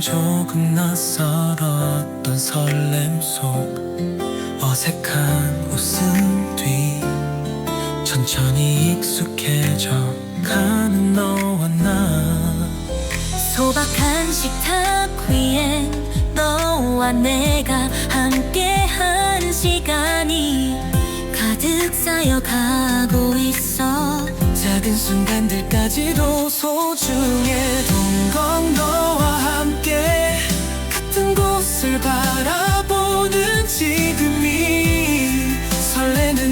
조금 낯설었던 설렘 속 어색한 웃음 뒤 천천히 익숙해져 가는 너와 나. 소박한 식탁 위엔 너와 내가 함께한 시간이 가득 쌓여가고 있어. 작은 순간들까지도 소중했던 건 너와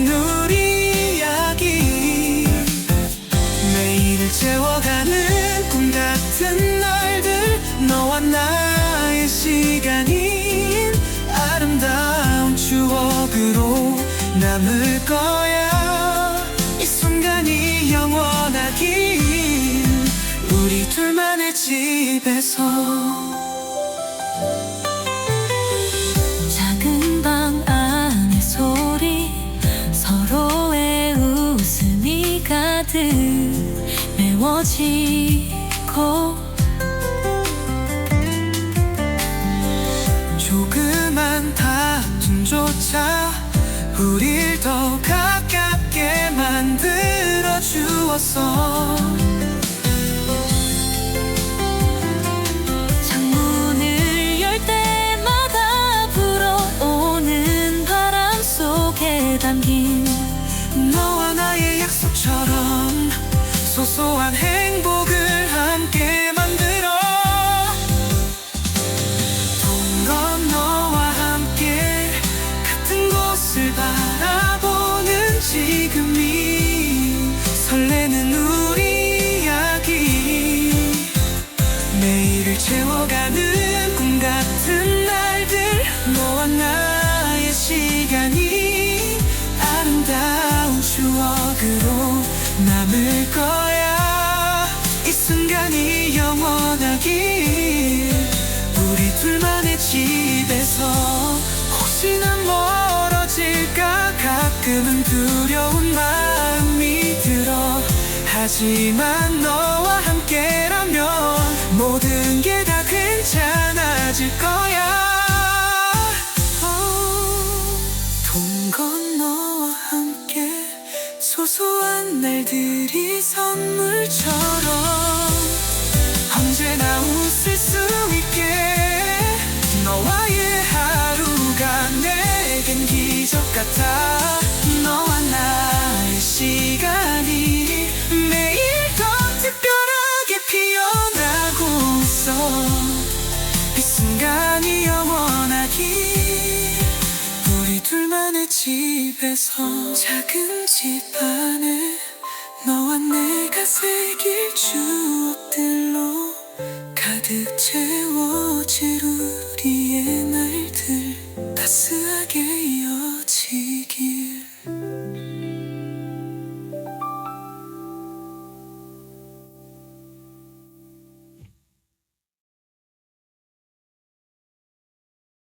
우리 이야기. 매일을 채워가는 꿈 같은 날들. 너와 나의 시간이 아름다운 추억으로 남을 거야. 이 순간이 영원하길. 우리 둘만의 집에서 가득 메워지고 조그만 다툼조차 우릴 더 가깝게 만들어 주었어. 창문을 열 때마다 불어오는 바람 속에 담긴 소소한 행복 순간이 영원하길. 우리 둘만의 집에서 혹시나 멀어질까 가끔은 두려운 마음이 들어. 하지만 너와 함께라면 모든 게 다 괜찮아질 거야. 돈 건너와 함께 소소한 날들이 선물처럼 같아. 너와 나의 시간이 매일 더 특별하게 피어나고 있어. 이 순간이 영원하기. 우리 둘만의 집에서 작은 집 안에 너와 내가 새길 추억들로 가득 채워질 우리의 날들 따스하게 이어지